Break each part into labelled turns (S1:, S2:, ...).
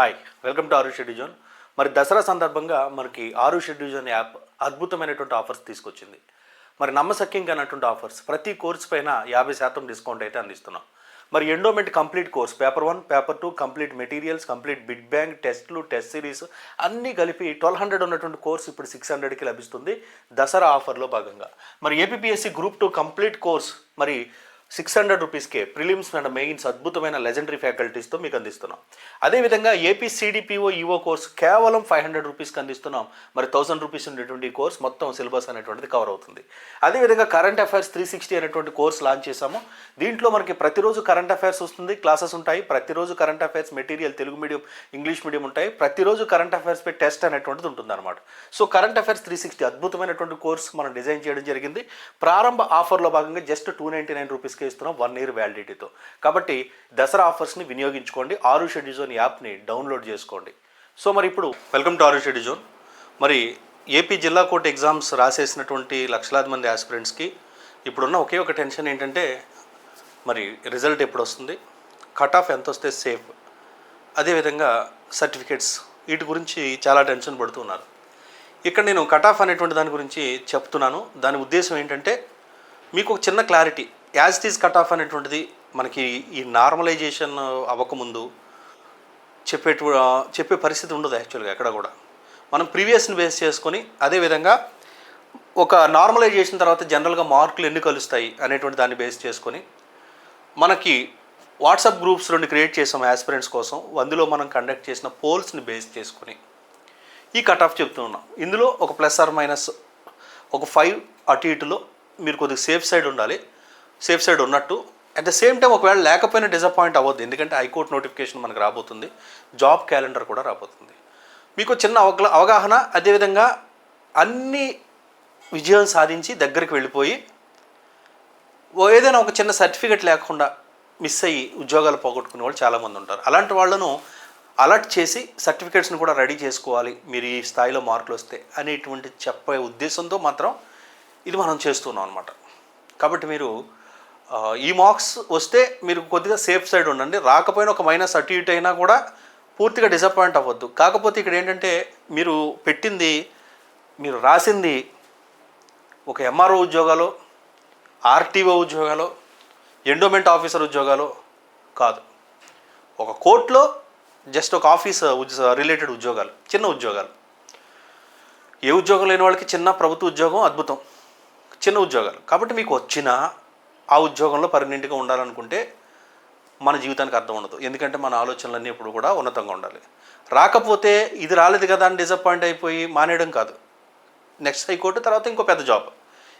S1: Hi welcome to ఆరు షెడ్యూజోన్ మరి దసరా సందర్భంగా మనకి ఆరు షెడ్యూజోన్ యాప్ అద్భుతమైనటువంటి ఆఫర్స్ తీసుకొచ్చింది. మరి నమ్మసక్యం కానటువంటి ఆఫర్స్ ప్రతి కోర్స్ పైన యాభై శాతం డిస్కౌంట్ అయితే అందిస్తున్నాం. మరి endowment complete course paper one paper two complete materials complete bit bank టెస్ట్లు టెస్ట్ సిరీస్ అన్నీ కలిపి ట్వెల్వ్ హండ్రెడ్ ఉన్నటువంటి కోర్స్ ఇప్పుడు సిక్స్ హండ్రెడ్కి లభిస్తుంది దసరా ఆఫర్లో భాగంగా. మరి APSC group two complete course మరి సిక్స్ హండ్రెడ్ రూపీస్కే ప్రిలిమ్స్ అండ్ మెయిన్స్ అద్భుతమైన లెజెండరీ ఫ్యాకల్టీస్తో మీకు అందిస్తున్నాం. అదేవిధంగా ఏపీ సిడిపిఓ ఈఓ కోర్స్ కేవలం ఫైవ్ హండ్రెడ్ రూపీస్కి అందిస్తున్నాం. మరి థౌసండ్ రూపీస్ ఉండేటువంటి కోర్స్ మొత్తం సిలబస్ అనేటువంటిది కవర్ అవుతుంది. అదేవిధంగా కరెంట్ అఫైర్స్ త్రీ సిక్స్టీ అనేటువంటి కోర్స్ లాంచ్ చేశాము. దీంట్లో మనకి ప్రతిరోజు కరెంట్ అఫైర్స్ వస్తుంది క్లాసెస్ ఉంటాయి. ప్రతిరోజు current affairs material Telugu medium English medium ఉంటాయి. ప్రతిరోజు కరెంట్ అఫైర్స్ పై టెస్ట్ అనేటువంటిది ఉంటుంది అనమాట so current affairs three sixty అద్భుతమైనటువంటి కోర్స్ మనం డిజైన్ చేయడం జరిగింది. ప్రారంభ ఆఫర్లో భాగంగా జస్ట్ టూ నైంటీ నైన్ రూపీస్కి ఇస్తున్నాం వన్ ఇయర్ వ్యాలిడిటీతో. కాబట్టి దసరా ఆఫర్స్ని వినియోగించుకోండి. ఆరు షెడ్యూజోన్ యాప్ని డౌన్లోడ్ చేసుకోండి. సో మరి ఇప్పుడు వెల్కమ్ టు ఆరు షెడ్యూజోన్ మరి ఏపీ జిల్లా కోర్టు ఎగ్జామ్స్ రాసేసినటువంటి లక్షలాది మంది ఆస్పిరెంట్స్కి ఇప్పుడున్న ఒకే ఒక టెన్షన్ ఏంటంటే మరి రిజల్ట్ ఎప్పుడు వస్తుంది? కట్ ఆఫ్ ఎంత వస్తే సేఫ్? అదేవిధంగా సర్టిఫికేట్స్ వీటి గురించి చాలా టెన్షన్ పడుతున్నారు ఇక్కడ నేను కట్ ఆఫ్ అనేటువంటి దాని గురించి చెప్తున్నాను. దాని ఉద్దేశం ఏంటంటే మీకు ఒక చిన్న clarity. As it is cut off అనేటువంటిది మనకి ఈ నార్మలైజేషన్ అవ్వకముందు చెప్పే చెప్పే పరిస్థితి ఉండదు యాక్చువల్గా ఎక్కడ కూడా. మనం ప్రీవియస్ని బేస్ చేసుకొని అదేవిధంగా ఒక నార్మలైజేషన్ తర్వాత జనరల్గా మార్కులు ఎన్ని కలుస్తాయి అనేటువంటి దాన్ని బేస్ చేసుకొని మనకి వాట్సాప్ గ్రూప్స్ రెండు క్రియేట్ చేసాం యాస్పిరెంట్స్ కోసం అందులో మనం కండక్ట్ చేసిన పోల్స్ని బేస్ చేసుకొని ఈ కట్ ఆఫ్ చెప్తూ ఉన్నాం. ఇందులో ఒక ప్లస్ ఆర్ మైనస్ ఒక ఫైవ్ అటు ఇటులో మీరు కొద్దిగా సేఫ్ సైడ్ ఉండాలి. సేఫ్ సైడ్ ఉన్నట్టు. అట్ ద సేమ్ టైం ఒకవేళ లేకపోయినా డిసప్పాయింట్ అవ్వద్దు. ఎందుకంటే హైకోర్టు నోటిఫికేషన్ మనకు రాబోతుంది. జాబ్ క్యాలెండర్ కూడా రాబోతుంది. మీకు చిన్న అవగ అవగాహన అదేవిధంగా అన్ని విజయం సాధించి దగ్గరికి వెళ్ళిపోయి ఏదైనా ఒక చిన్న సర్టిఫికెట్ లేకుండా మిస్ అయ్యి ఉద్యోగాలు పోగొట్టుకునే వాళ్ళు చాలామంది ఉంటారు. అలాంటి వాళ్ళను అలర్ట్ చేసి సర్టిఫికేట్స్ని కూడా రెడీ చేసుకోవాలి. మీరు ఈ స్థాయిలో మార్కులు వస్తే అనేటువంటి చెప్పే ఉద్దేశంతో మాత్రం ఇది మనం చేస్తున్నాం అనమాట కాబట్టి మీరు ఈ మార్క్స్ వస్తే మీరు కొద్దిగా సేఫ్ సైడ్ ఉండండి. రాకపోయినా ఒక మైనస్ అటు ఇటు అయినా కూడా పూర్తిగా డిసప్పాయింట్ అవ్వద్దు. కాకపోతే ఇక్కడ ఏంటంటే మీరు పెట్టింది మీరు రాసింది ఒక ఎంఆర్ఓ ఉద్యోగాలు ఆర్టీఓ ఉద్యోగాలు ఎండోమెంట్ ఆఫీసర్ ఉద్యోగాలు కాదు. ఒక కోర్టులో జస్ట్ ఒక ఆఫీస్ రిలేటెడ్ ఉద్యోగాలు చిన్న ఉద్యోగాలు. ఏ ఉద్యోగం లేని వాళ్ళకి చిన్న ప్రభుత్వ ఉద్యోగం అద్భుతం. చిన్న ఉద్యోగాలు. కాబట్టి మీకు వచ్చిన ఆ ఉద్యోగంలో పర్మనెంట్గా ఉండాలనుకుంటే మన జీవితానికి అర్థం ఉండదు. ఎందుకంటే మన ఆలోచనలన్నీ ఇప్పుడు కూడా ఉన్నతంగా ఉండాలి. రాకపోతే ఇది రాలేదు కదా అని డిసప్పాయింట్ అయిపోయి మానేయడం కాదు. నెక్స్ట్ హైకోర్టు తర్వాత ఇంకో పెద్ద జాబ్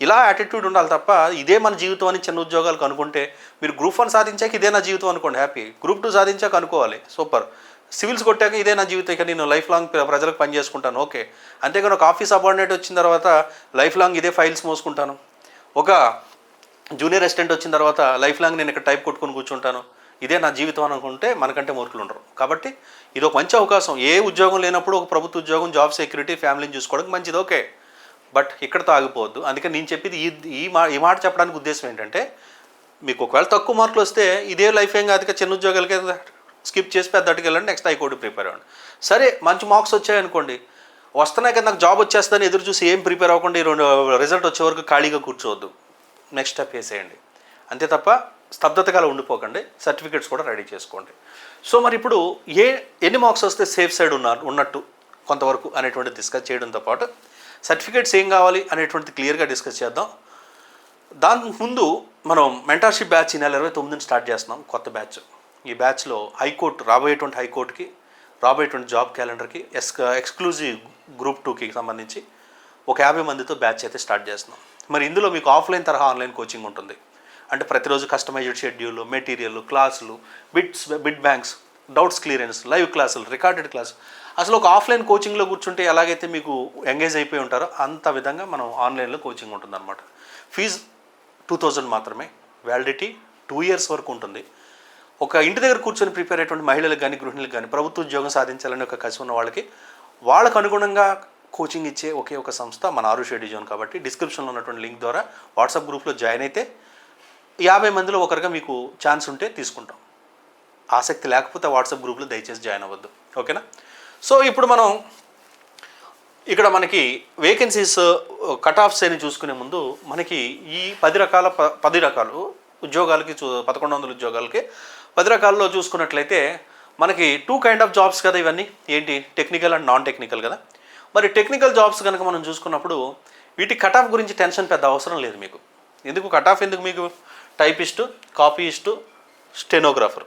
S1: ఇలా యాటిట్యూడ్ ఉండాలి తప్ప ఇదే మన జీవితం అని చిన్న ఉద్యోగాలకు అనుకుంటే మీరు గ్రూప్ వన్ సాధించాక ఇదే నా జీవితం అనుకోండి. హ్యాపీ గ్రూప్ టూ సాధించాక అనుకోవాలి. సూపర్ సివిల్స్ కొట్టాక ఇదే నా జీవితం. ఇక నేను లైఫ్ లాంగ్ ప్రజలకు పని చేసుకుంటాను. ఓకే అంతేగాని ఒక ఆఫీస్ అపాయింట్మెంట్ వచ్చిన తర్వాత లైఫ్ లాంగ్ ఇదే ఫైల్స్ మోసుకుంటాను. ఒక జూనియర్ అసిస్టెంట్ వచ్చిన తర్వాత లైఫ్ లాంగ్ నేను ఇక్కడ టైప్ కొట్టుకొని కూర్చుంటాను. ఇదే నా జీవితం అనుకుంటే మనకంటే మూర్ఖులు ఉండరు కాబట్టి ఇది ఒక మంచి అవకాశం. ఏ ఉద్యోగం లేనప్పుడు ఒక ప్రభుత్వ ఉద్యోగం జాబ్ సెక్యూరిటీ ఫ్యామిలీని చూసుకోవడానికి మంచిది. ఓకే. బట్ ఇక్కడతో ఆగిపోవద్దు అందుకే నేను చెప్పేది ఈ ఈ మా ఈ మాట చెప్పడానికి ఉద్దేశం ఏంటంటే మీకు ఒకవేళ తక్కువ మార్కులు వస్తే ఇదే లైఫ్ ఏం కాదు చిన్న ఉద్యోగాలకే స్కిప్ చేసి పెద్ద అటుకు వెళ్ళండి నెక్స్ట్ హైకోర్టు ప్రిపేర్ అవ్వండి. సరే మంచి మార్క్స్ వచ్చాయనుకోండి. వస్తున్నాయి కదా నాకు జాబ్ వచ్చేస్తుందని ఎదురు చూసి ఏం ప్రిపేర్ అవ్వకుండా ఈ రెండు రిజల్ట్ వచ్చే వరకు ఖాళీగా కూర్చోవద్దు. నెక్స్ట్ స్టెప్ వేసేయండి. అంతే తప్ప స్తబ్దతగా ఉండిపోకండి. సర్టిఫికేట్స్ కూడా రెడీ చేసుకోండి. సో మరి ఇప్పుడు ఏ ఎన్ని మార్క్స్ వస్తే సేఫ్ సైడ్ ఉన్నారు ఉన్నట్టు కొంతవరకు అనేటువంటి డిస్కస్ చేయడంతో పాటు సర్టిఫికేట్స్ ఏం కావాలి అనేటువంటిది క్లియర్గా డిస్కస్ చేద్దాం. దాని ముందు మనం మెంటర్షిప్ బ్యాచ్ ఈ నెల ఇరవై తొమ్మిదిని స్టార్ట్ చేస్తున్నాం కొత్త బ్యాచ్. ఈ బ్యాచ్లో హైకోర్టు రాబోయేటువంటి హైకోర్టుకి రాబోయేటువంటి జాబ్ క్యాలెండర్కి ఎస్ ఎక్స్క్లూజివ్ గ్రూప్ టూకి సంబంధించి ఒక యాభై మందితో బ్యాచ్ అయితే స్టార్ట్ చేస్తున్నాం. మరి ఇందులో మీకు ఆఫ్లైన్ తరహా ఆన్లైన్ కోచింగ్ ఉంటుంది. అంటే ప్రతిరోజు కస్టమైజ్డ్ షెడ్యూల్ మెటీరియల్ క్లాసులు bits bit banks doubts clearance live క్లాసులు రికార్డెడ్ క్లాస్ అసలు ఒక ఆఫ్లైన్ కోచింగ్లో కూర్చుంటే ఎలాగైతే మీకు ఎంగేజ్ అయిపోయి ఉంటారో అంత విధంగా మనం ఆన్లైన్లో కోచింగ్ ఉంటుందన్నమాట. ఫీజు టూ థౌజండ్ మాత్రమే. వ్యాలిడిటీ టూ ఇయర్స్ వరకు ఉంటుంది. ఒక ఇంటి దగ్గర కూర్చొని ప్రిపేర్ అయ్యేటువంటి మహిళలకు కానీ గృహిణులకు కానీ ప్రభుత్వ ఉద్యోగం సాధించాలని ఒక కసి ఉన్న వాళ్ళకి వాళ్ళకు అనుగుణంగా కోచింగ్ ఇచ్చే ఒకే ఒక సంస్థ మన ఆరు డిజోన్ కాబట్టి డిస్క్రిప్షన్లో ఉన్నటువంటి లింక్ ద్వారా వాట్సాప్ గ్రూప్లో జాయిన్ అయితే యాభై మందిలో ఒకరిగా మీకు ఛాన్స్ ఉంటే తీసుకుంటాం. ఆసక్తి లేకపోతే వాట్సాప్ గ్రూప్లో దయచేసి జాయిన్ అవ్వద్దు. ఓకేనా సో ఇప్పుడు మనం ఇక్కడ మనకి వేకెన్సీస్ కట్ ఆఫ్స్ అని చూసుకునే ముందు మనకి ఈ పది రకాల ప- పది రకాలు ఉద్యోగాలకి చూ పదకొండు వందల ఉద్యోగాలకి పది రకాల్లో చూసుకున్నట్లయితే మనకి టూ కైండ్ ఆఫ్ జాబ్స్ కదా ఇవన్నీ? ఏంటి? టెక్నికల్ అండ్ నాన్ టెక్నికల్ కదా? మరి టెక్నికల్ జాబ్స్ కనుక మనం చూసుకున్నప్పుడు వీటి కట్ ఆఫ్ గురించి టెన్షన్ పెద్ద అవసరం లేదు మీకు. ఎందుకు కట్ ఆఫ్ ఎందుకు మీకు? Typist copyist stenographer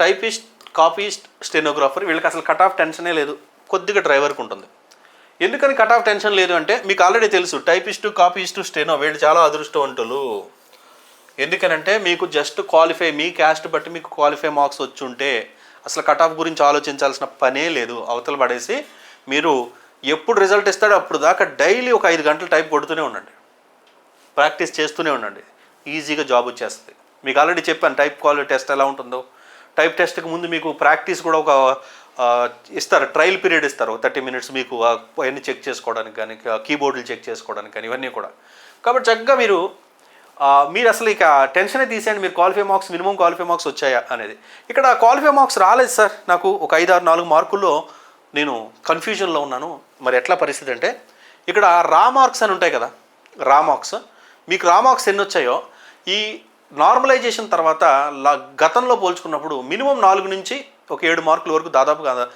S1: typist copyist stenographer వీళ్ళకి అసలు కట్ ఆఫ్ టెన్షనే లేదు. కొద్దిగా డ్రైవర్కి ఉంటుంది. ఎందుకని కట్ ఆఫ్ టెన్షన్ లేదు అంటే మీకు ఆల్రెడీ తెలుసు టైపిస్టు కాపీస్టు స్టెనో వీళ్ళు చాలా అదృష్టవంతులు. ఎందుకనంటే మీకు జస్ట్ క్వాలిఫై మీ క్యాస్ట్ బట్టి మీకు క్వాలిఫై మార్క్స్ వచ్చి ఉంటే అసలు కట్ ఆఫ్ గురించి ఆలోచించాల్సిన పనే లేదు. అవతల పడేసి మీరు ఎప్పుడు రిజల్ట్ ఇస్తాడో అప్పుడు దాకా డైలీ ఒక ఐదు గంటలు టైప్ కొడుతూనే ఉండండి. ప్రాక్టీస్ చేస్తూనే ఉండండి. ఈజీగా జాబ్ వచ్చేస్తుంది. మీకు ఆల్రెడీ చెప్పాను టైప్ క్వాలిటీ టెస్ట్ ఎలా ఉంటుందో. టైప్ టెస్ట్కి ముందు మీకు ప్రాక్టీస్ కూడా ఒక ఇస్తారు. ట్రయల్ పీరియడ్ ఇస్తారు. థర్టీ మినిట్స్ మీకు అవన్నీ చెక్ చేసుకోవడానికి కానీ కీబోర్డులు చెక్ చేసుకోవడానికి కానీ ఇవన్నీ కూడా. కాబట్టి చక్కగా మీరు మీరు అసలు ఇక టెన్షనే తీసేయండి. మీరు qualify marks minimum qualify marks వచ్చాయా అనేది. ఇక్కడ క్వాలిఫై మార్క్స్ రాలేదు సార్. నాకు ఒక ఐదు ఆరు నాలుగు మార్కుల్లో నేను కన్ఫ్యూజన్లో ఉన్నాను. మరి ఎట్లా పరిస్థితి అంటే ఇక్కడ రా మార్క్స్ అని ఉంటాయి కదా రా మార్క్స్ మీకు రా మార్క్స్ ఎన్ని వచ్చాయో ఈ నార్మలైజేషన్ తర్వాత లా- గతంలో పోల్చుకున్నప్పుడు మినిమం నాలుగు నుంచి ఒక ఏడు మార్కుల వరకు దాదాపుగా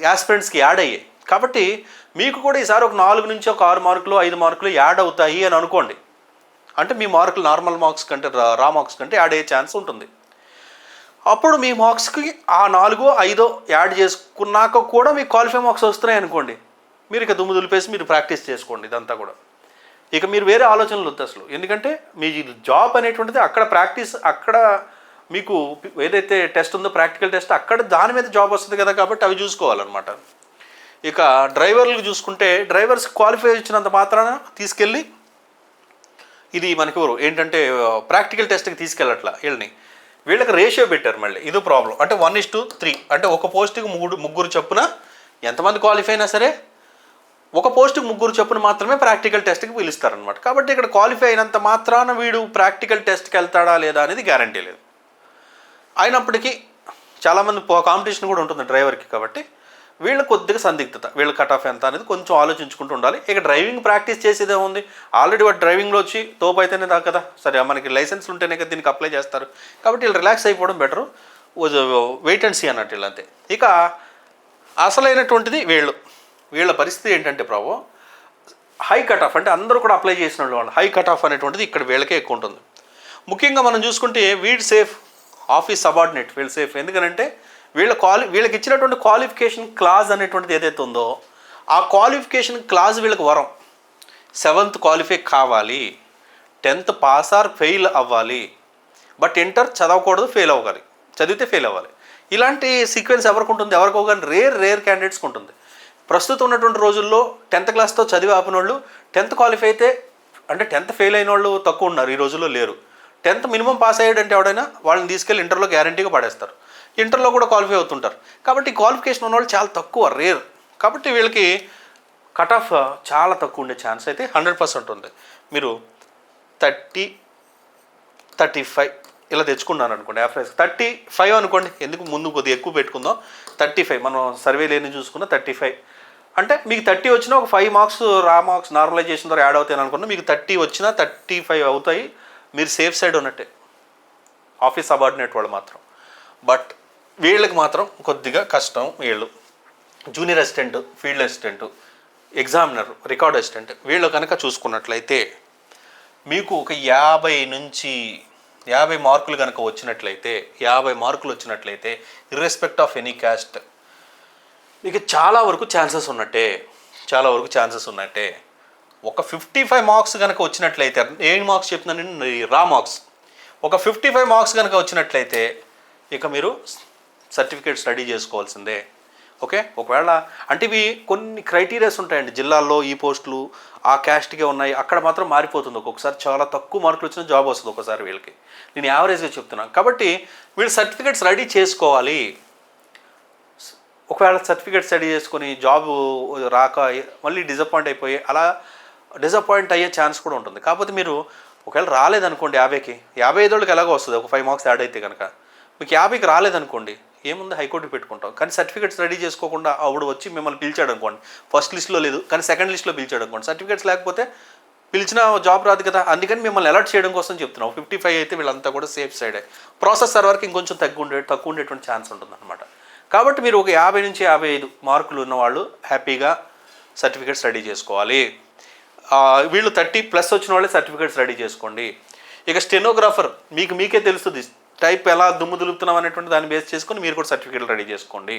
S1: యాస్పిరెంట్స్కి యాడ్ అయ్యాయి. కాబట్టి మీకు కూడా ఈసారి ఒక నాలుగు నుంచి ఒక ఆరు మార్కులు ఐదు మార్కులు యాడ్ అవుతాయి అని అనుకోండి. అంటే మీ మార్కులు నార్మల్ మార్క్స్ కంటే రా- రా మార్క్స్ కంటే యాడ్ అయ్యే ఛాన్స్ ఉంటుంది. అప్పుడు మీ మార్క్స్కి ఆ నాలుగో ఐదో యాడ్ చేసుకున్నాక కూడా మీకు క్వాలిఫై మార్క్స్ వస్తున్నాయి అనుకోండి. మీరు ఇక దుమ్ము దులిపేసి మీరు ప్రాక్టీస్ చేసుకోండి ఇదంతా కూడా. ఇక మీరు వేరే ఆలోచనలు వద్దు అసలు. ఎందుకంటే మీ జాబ్ అనేటువంటిది అక్కడ ప్రాక్టీస్ అక్కడ మీకు ఏదైతే టెస్ట్ ఉందో ప్రాక్టికల్ టెస్ట్ అక్కడ దాని మీద జాబ్ వస్తుంది కదా కాబట్టి అవి చూసుకోవాలన్నమాట. ఇక డ్రైవర్లకు చూసుకుంటే డ్రైవర్స్ క్వాలిఫై ఇచ్చినంత మాత్రాన తీసుకెళ్ళి ఇది మనకి ఎవరు ఏంటంటే ప్రాక్టికల్ టెస్ట్కి తీసుకెళ్ళట్లా వీళ్ళని. వీళ్ళకి రేషియో పెట్టారు మళ్ళీ. ఇది ప్రాబ్లం అంటే వన్ ఇస్ టు త్రీ అంటే ఒక పోస్ట్కి మూడు ముగ్గురు చొప్పున ఎంతమంది క్వాలిఫై అయినా సరే ఒక పోస్ట్కి ముగ్గురు చొప్పున మాత్రమే ప్రాక్టికల్ టెస్ట్కి పిలుస్తారనమాట కాబట్టి ఇక్కడ క్వాలిఫై అయినంత మాత్రాన వీడు ప్రాక్టికల్ టెస్ట్కి వెళ్తాడా లేదా అనేది గ్యారంటీ లేదు. అయినప్పటికీ చాలామంది కాంపిటీషన్ కూడా ఉంటుంది డ్రైవర్కి కాబట్టి వీళ్ళ కొద్దిగా సందిగ్ధత వీళ్ళ కట్ ఆఫ్ ఎంత అనేది కొంచెం ఆలోచించుకుంటూ ఉండాలి. ఇక డ్రైవింగ్ ప్రాక్టీస్ చేసేదే ఉంది ఆల్రెడీ వాడు డ్రైవింగ్లో వచ్చి తోపు అయితేనే దా కదా. సరే మనకి లైసెన్స్ ఉంటేనే కదా దీనికి అప్లై చేస్తారు. కాబట్టి వీళ్ళు రిలాక్స్ అయిపోవడం బెటరు వెయిట్ అండ్ సీ అన్నట్టు వీళ్ళంతే ఇక అసలైనటువంటిది వీళ్ళు. వీళ్ళ పరిస్థితి ఏంటంటే ప్రభు హై కట్ ఆఫ్ అంటే అందరూ కూడా అప్లై చేసిన వాళ్ళు హై కట్ ఆఫ్ అనేటువంటిది ఇక్కడ వీళ్ళకే ఎక్కువ ఉంటుంది. ముఖ్యంగా మనం చూసుకుంటే వీడ్ సేఫ్ ఆఫీస్ సబార్డినేట్ వీళ్ళు సేఫ్ ఎందుకనంటే వీళ్ళ క్వాలి వీళ్ళకి ఇచ్చినటువంటి క్వాలిఫికేషన్ క్లాజ్ అనేటువంటిది ఏదైతే ఉందో ఆ క్వాలిఫికేషన్ క్లాజ్ వీళ్ళకి వరం. సెవెంత్ క్వాలిఫై కావాలి టెన్త్ పాస్ ఆర్ ఫెయిల్ అవ్వాలి. బట్ ఇంటర్ చదవకూడదు ఫెయిల్ అవ్వాలి చదివితే ఫెయిల్ అవ్వాలి. ఇలాంటి సీక్వెన్స్ ఎవరికి ఉంటుంది? ఎవరికో కానీ రేర్ రేర్ క్యాండిడేట్స్కి ఉంటుంది. ప్రస్తుతం ఉన్నటువంటి రోజుల్లో టెన్త్ క్లాస్తో చదివి ఆపిన వాళ్ళు టెన్త్ క్వాలిఫై అయితే అంటే టెన్త్ ఫెయిల్ అయిన వాళ్ళు తక్కువ ఉన్నారు. ఈ రోజుల్లో లేరు. టెన్త్ మినిమం పాస్ అయ్యాడంటే ఎవడైనా వాళ్ళని తీసుకెళ్ళి ఇంటర్లో గ్యారంటీగా పడేస్తారు. ఇంటర్లో కూడా క్వాలిఫై అవుతుంటారు. కాబట్టి క్వాలిఫికేషన్ ఉన్న వాళ్ళు చాలా తక్కువ రేర్. కాబట్టి వీళ్ళకి కట్ ఆఫ్ చాలా తక్కువ ఉండే ఛాన్స్ అయితే హండ్రెడ్ పర్సెంట్ ఉంది. మీరు థర్టీ థర్టీ ఫైవ్ ఇలా తెచ్చుకున్నాను అనుకోండి యావరేజ్. థర్టీ ఫైవ్ అనుకోండి ఎందుకు ముందు కొద్దిగా ఎక్కువ పెట్టుకుందాం? థర్టీ ఫైవ్ మనం సర్వే లేని చూసుకున్న థర్టీ ఫైవ్. అంటే మీకు థర్టీ వచ్చినా ఒక five marks raw marks normalization ద్వారా యాడ్ అవుతాయని అనుకున్నా మీకు థర్టీ వచ్చినా థర్టీ ఫైవ్ అవుతాయి. మీరు సేఫ్ సైడ్ ఉన్నట్టే. ఆఫీస్ సబార్డినేట్ వాళ్ళు మాత్రం. బట్ వీళ్ళకి మాత్రం కొద్దిగా కష్టం వీళ్ళు. Junior assistant field assistant examiner record assistant వీళ్ళు కనుక చూసుకున్నట్లయితే మీకు ఒక యాభై నుంచి యాభై మార్కులు కనుక వచ్చినట్లయితే యాభై మార్కులు వచ్చినట్లయితే ఇర్రెస్పెక్ట్ ఆఫ్ ఎనీ క్యాస్ట్ మీకు చాలా వరకు ఛాన్సెస్ ఉన్నట్టే. చాలా వరకు ఛాన్సెస్ ఉన్నట్టే. ఒక ఫిఫ్టీ ఫైవ్ మార్క్స్ కనుక వచ్చినట్లయితే ఏం మార్క్స్ చెప్తున్నాను రా మార్క్స్ ఒక ఫిఫ్టీ ఫైవ్ మార్క్స్ కనుక వచ్చినట్లయితే ఇక మీరు సర్టిఫికేట్ స్టడీ చేసుకోవాల్సిందే. ఓకే? ఒకవేళ అంటే ఇవి కొన్ని క్రైటీరియాస్ ఉంటాయండి జిల్లాల్లో ఈ పోస్టులు ఆ క్యాస్ట్గా ఉన్నాయి. అక్కడ మాత్రం మారిపోతుంది ఒక్కొక్కసారి. చాలా తక్కువ మార్కులు వచ్చిన జాబ్ వస్తుంది ఒకసారి వీళ్ళకి. నేను యావరేజ్గా చెప్తున్నాను కాబట్టి వీళ్ళు సర్టిఫికేట్స్ రెడీ చేసుకోవాలి. ఒకవేళ సర్టిఫికేట్ స్టడీ చేసుకొని జాబ్ రాక మళ్ళీ డిసప్పాయింట్ అయిపోయి అలా డిసప్పాయింట్ అయ్యే ఛాన్స్ కూడా ఉంటుంది. కాకపోతే మీరు ఒకవేళ రాలేదనుకోండి యాభైకి యాభై ఐదు వాళ్ళకి ఎలాగో వస్తుంది. ఒక ఫైవ్ మార్క్స్ యాడ్ అయితే కనుక. మీకు యాభైకి రాలేదనుకోండి ఏముంది హైకోర్టు పెట్టుకుంటాం. కానీ సర్టిఫికేట్స్ రెడీ చేసుకోకుండా ఆవిడ వచ్చి మిమ్మల్ని పిలిచాడు అనుకోండి ఫస్ట్ లిస్ట్లో లేదు కానీ సెకండ్ లిస్ట్లో పిలిచాడు అనుకోండి సర్టిఫికేట్స్ లేకపోతే పిలిచిన జాబ్ రాదు కదా అందుకని మిమ్మల్ని అలర్ట్ చేయడం కోసం చెప్తున్నాం. ఫిఫ్టీ ఫైవ్ అయితే వీళ్ళంతా కూడా సేఫ్ సైడే. ప్రాసెస్ సర్వర్కి ఇంకొంచెం తగ్గు ఉండే తక్కువ ఉండేటువంటి ఛాన్స్ ఉంటుందన్నమాట. కాబట్టి మీరు ఒక యాభై నుంచి యాభై ఐదు మార్కులు ఉన్నవాళ్ళు హ్యాపీగా సర్టిఫికేట్స్ రెడీ చేసుకోవాలి. వీళ్ళు థర్టీ ప్లస్ వచ్చిన వాళ్ళే సర్టిఫికేట్స్ రెడీ చేసుకోండి. ఇక స్టెనోగ్రాఫర్ మీకు మీకే తెలుస్తుంది. టైప్ ఎలా దుమ్ము దులుపుతున్నాం అనేటువంటి దాన్ని బేస్ చేసుకొని మీరు కూడా సర్టిఫికేట్లు రెడీ చేసుకోండి.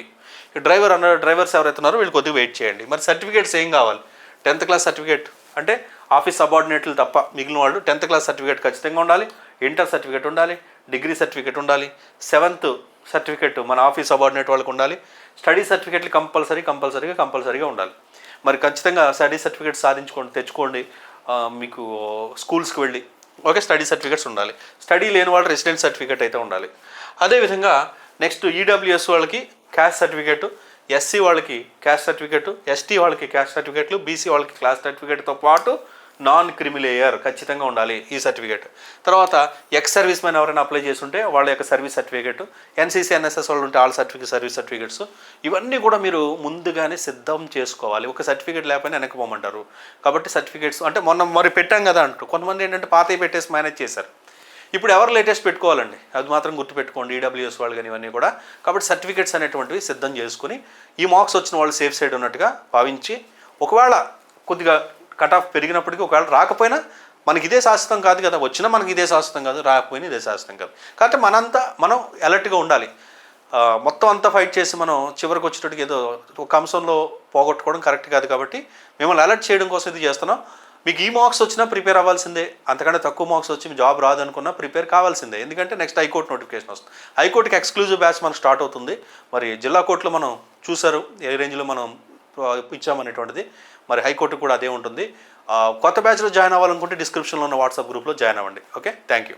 S1: డ్రైవర్ అన్న డ్రైవర్స్ ఎవరైతే ఉన్నారో వీళ్ళు కొద్దిగా వెయిట్ చేయండి. మరి సర్టిఫికేట్స్ ఏం కావాలి? టెన్త్ క్లాస్ సర్టిఫికేట్ అంటే ఆఫీస్ సబార్డినేట్లు తప్ప మిగిలిన వాళ్ళు టెన్త్ క్లాస్ సర్టిఫికేట్ ఖచ్చితంగా ఉండాలి ఇంటర్ సర్టిఫికేట్ ఉండాలి డిగ్రీ సర్టిఫికేట్ ఉండాలి సెవెంత్ సర్టిఫికేట్ మన ఆఫీస్ సబార్డినేట్ వాళ్ళకి ఉండాలి స్టడీ సర్టిఫికేట్లు కంపల్సరీ కంపల్సరీగా కంపల్సరీగా ఉండాలి. మరి ఖచ్చితంగా స్టడీ సర్టిఫికేట్ సాధించుకోండి తెచ్చుకోండి మీకు స్కూల్స్కి వెళ్ళి ఓకే స్టడీ సర్టిఫికేట్స్ ఉండాలి. స్టడీ లేని వాళ్ళు రెసిడెంట్ సర్టిఫికేట్ అయితే ఉండాలి. అదేవిధంగా నెక్స్ట్ ఈడబ్ల్యూఎస్ వాళ్ళకి క్యాస్ట్ సర్టిఫికేట్ ఎస్సీ వాళ్ళకి క్యాస్ట్ సర్టిఫికేట్ ఎస్టీ వాళ్ళకి క్యాస్ట్ సర్టిఫికేట్లు బీసీ వాళ్ళకి క్లాస్ సర్టిఫికేట్తో పాటు నాన్ క్రిమిలేయర్ ఖచ్చితంగా ఉండాలి ఈ సర్టిఫికేట్. తర్వాత ఎక్స్ సర్వీస్ మ్యాన్ ఎవరైనా అప్లై చేస్తుంటే వాళ్ళ యొక్క సర్వీస్ సర్టిఫికేట్ ఎన్సీసీ ఎన్ఎస్ఎస్ వాళ్ళు ఉంటే ఆల్ సర్టిఫికేట్ సర్వీస్ సర్టిఫికేట్స్ ఇవన్నీ కూడా మీరు ముందుగానే సిద్ధం చేసుకోవాలి. ఒక సర్టిఫికేట్ లేకపోయినా వెనకపోమంటారు కాబట్టి సర్టిఫికేట్స్ అంటే మొన్న మరి పెట్టాం కదా అంటూ కొంతమంది ఏంటంటే పాతవి పెట్టేసి మేనేజ్ చేశారు. ఇప్పుడు ఎవరు లేటెస్ట్ పెట్టుకోవాలండి? అది మాత్రం గుర్తుపెట్టుకోండి ఈడబ్ల్యూఎస్ వాళ్ళు కానీ ఇవన్నీ కూడా. కాబట్టి సర్టిఫికేట్స్ అనేటువంటివి సిద్ధం చేసుకుని ఈ మార్క్స్ వచ్చిన వాళ్ళు సేఫ్ సైడ్ ఉన్నట్టుగా భావించి ఒకవేళ కొద్దిగా కట్ ఆఫ్ పెరిగినప్పటికీ ఒకవేళ రాకపోయినా మనకి ఇదే శాశ్వతం కాదు కదా. వచ్చినా మనకి ఇదే శాశ్వతం కాదు రాకపోయినా ఇదే శాశ్వతం కాదు. కాబట్టి మనంతా మనం అలర్ట్గా ఉండాలి. మొత్తం అంతా ఫైట్ చేసి మనం చివరికి వచ్చేటట్టుకి ఏదో ఒక అంశంలో పోగొట్టుకోవడం కరెక్ట్ కాదు కాబట్టి మిమ్మల్ని అలర్ట్ చేయడం కోసం ఇది చేస్తున్నాం. మీకు ఈ మార్క్స్ వచ్చినా ప్రిపేర్ అవ్వాల్సిందే. అంతకంటే తక్కువ మార్క్స్ వచ్చి మీ జాబ్ రాదనుకున్నా ప్రిపేర్ కావాల్సిందే. ఎందుకంటే నెక్స్ట్ హైకోర్టు నోటిఫికేషన్ వస్తుంది. హైకోర్టుకి ఎక్స్క్లూజివ్ బ్యాచ్ మనకు స్టార్ట్ అవుతుంది. మరి జిల్లా కోర్టులో మనం చూసారు ఏ రేంజ్లో మనం ఇచ్చామనేటువంటిది. మరి హైకోర్టు కూడా అదే ఉంటుంది. కొత్త బ్యాచ్లో జాయిన్ అవ్వాలనుకుంటే డిస్క్రిప్షన్లో ఉన్న వాట్సాప్ గ్రూప్లో జాయిన్ అవ్వండి. ఓకే? Thank you